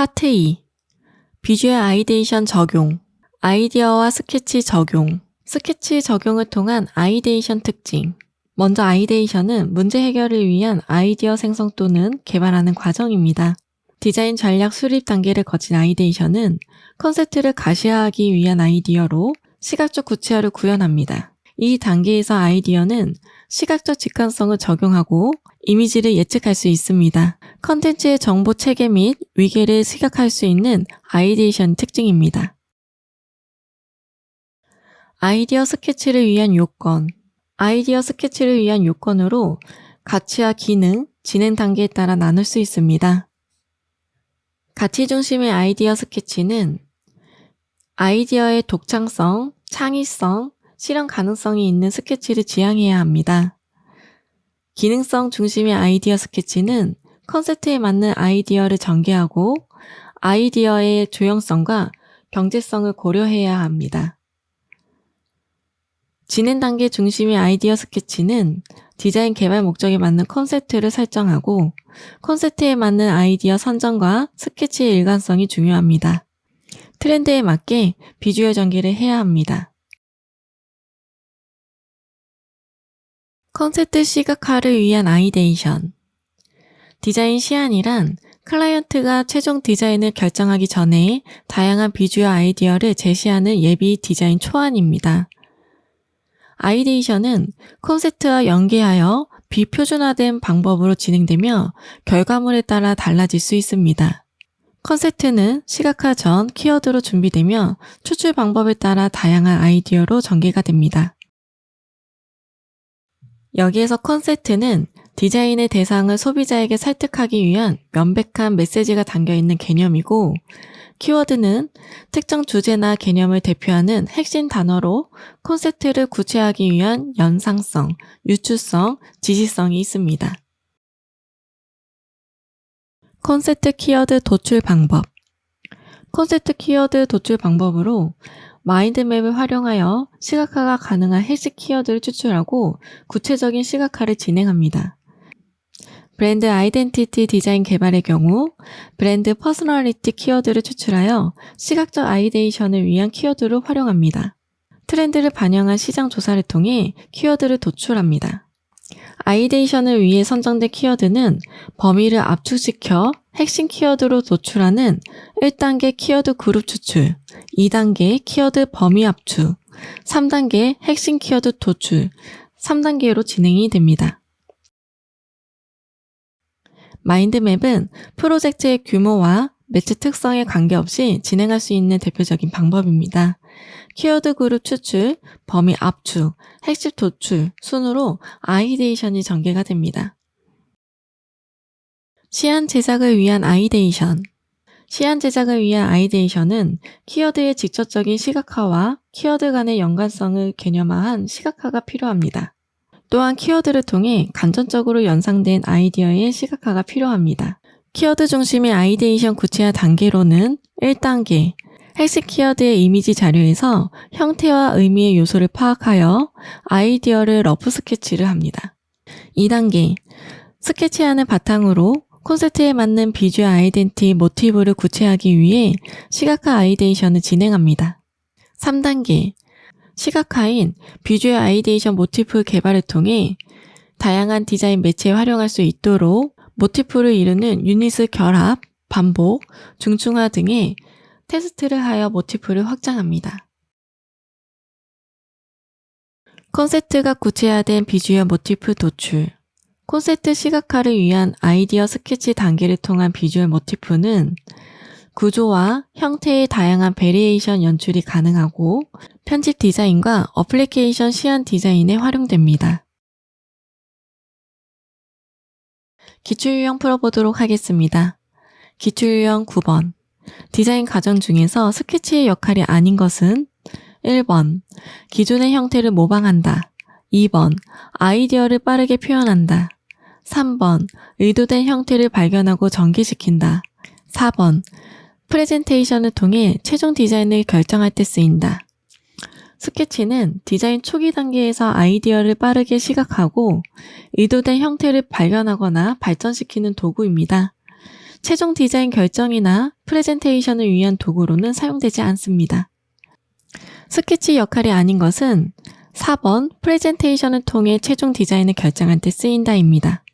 파트 2 비주얼 아이데이션 적용 아이디어와 스케치 적용 스케치 적용을 통한 아이데이션 특징 먼저 아이데이션은 문제 해결을 위한 아이디어 생성 또는 개발하는 과정입니다. 디자인 전략 수립 단계를 거친 아이데이션은 컨셉트를 가시화하기 위한 아이디어로 시각적 구체화를 구현합니다. 이 단계에서 아이디어는 시각적 직관성을 적용하고 이미지를 예측할 수 있습니다. 컨텐츠의 정보 체계 및 위계를 시각할 수 있는 아이데이션 특징입니다. 아이디어 스케치를 위한 요건 아이디어 스케치를 위한 요건으로 가치와 기능, 진행 단계에 따라 나눌 수 있습니다. 가치 중심의 아이디어 스케치는 아이디어의 독창성, 창의성, 실현 가능성이 있는 스케치를 지향해야 합니다. 기능성 중심의 아이디어 스케치는 컨셉트에 맞는 아이디어를 전개하고 아이디어의 조형성과 경제성을 고려해야 합니다. 진행 단계 중심의 아이디어 스케치는 디자인 개발 목적에 맞는 컨셉트를 설정하고 콘셉트에 맞는 아이디어 선정과 스케치의 일관성이 중요합니다. 트렌드에 맞게 비주얼 전개를 해야 합니다. 컨셉트 시각화를 위한 아이데이션 디자인 시안이란 클라이언트가 최종 디자인을 결정하기 전에 다양한 비주얼 아이디어를 제시하는 예비 디자인 초안입니다. 아이데이션은 콘셉트와 연계하여 비표준화된 방법으로 진행되며 결과물에 따라 달라질 수 있습니다. 컨셉트는 시각화 전 키워드로 준비되며 추출 방법에 따라 다양한 아이디어로 전개가 됩니다. 여기에서 컨셉트는 디자인의 대상을 소비자에게 설득하기 위한 명백한 메시지가 담겨 있는 개념이고, 키워드는 특정 주제나 개념을 대표하는 핵심 단어로 콘셉트를 구체화하기 위한 연상성, 유추성, 지시성이 있습니다. 콘셉트 키워드 도출 방법 콘셉트 키워드 도출 방법으로 마인드맵을 활용하여 시각화가 가능한 핵심 키워드를 추출하고 구체적인 시각화를 진행합니다. 브랜드 아이덴티티 디자인 개발의 경우 브랜드 퍼스널리티 키워드를 추출하여 시각적 아이데이션을 위한 키워드로 활용합니다. 트렌드를 반영한 시장 조사를 통해 키워드를 도출합니다. 아이데이션을 위해 선정된 키워드는 범위를 압축시켜 핵심 키워드로 도출하는 1단계 키워드 그룹 추출, 2단계 키워드 범위 압축, 3단계 핵심 키워드 도출, 3단계로 진행이 됩니다. 마인드맵은 프로젝트의 규모와 매체 특성에 관계없이 진행할 수 있는 대표적인 방법입니다. 키워드 그룹 추출, 범위 압축, 핵심 도출 순으로 아이데이션이 전개가 됩니다. 시안 제작을 위한 아이데이션 시안 제작을 위한 아이데이션은 키워드의 직접적인 시각화와 키워드 간의 연관성을 개념화한 시각화가 필요합니다. 또한 키워드를 통해 간접적으로 연상된 아이디어의 시각화가 필요합니다. 키워드 중심의 아이데이션 구체화 단계로는 1단계, 핵심 키워드의 이미지 자료에서 형태와 의미의 요소를 파악하여 아이디어를 러프 스케치를 합니다. 2단계, 스케치하는 바탕으로 콘셉트에 맞는 비주얼 아이덴티 모티브를 구체하기 위해 시각화 아이데이션을 진행합니다. 3단계, 시각화인 비주얼 아이데이션 모티프 개발을 통해 다양한 디자인 매체에 활용할 수 있도록 모티프를 이루는 유닛을 결합, 반복, 중충화 등의 테스트를 하여 모티프를 확장합니다. 콘셉트가 구체화된 비주얼 모티프 도출 콘셉트 시각화를 위한 아이디어 스케치 단계를 통한 비주얼 모티프는 구조와 형태의 다양한 베리에이션 연출이 가능하고 편집 디자인과 어플리케이션 시안 디자인에 활용됩니다. 기출유형 풀어보도록 하겠습니다. 기출유형 9번 디자인 과정 중에서 스케치의 역할이 아닌 것은 1번 기존의 형태를 모방한다. 2번 아이디어를 빠르게 표현한다. 3번 의도된 형태를 발견하고 전개시킨다. 4번 프레젠테이션을 통해 최종 디자인을 결정할 때 쓰인다. 스케치는 디자인 초기 단계에서 아이디어를 빠르게 시각하고 의도된 형태를 발견하거나 발전시키는 도구입니다. 최종 디자인 결정이나 프레젠테이션을 위한 도구로는 사용되지 않습니다. 스케치 역할이 아닌 것은 4번 프레젠테이션을 통해 최종 디자인을 결정할 때 쓰인다입니다.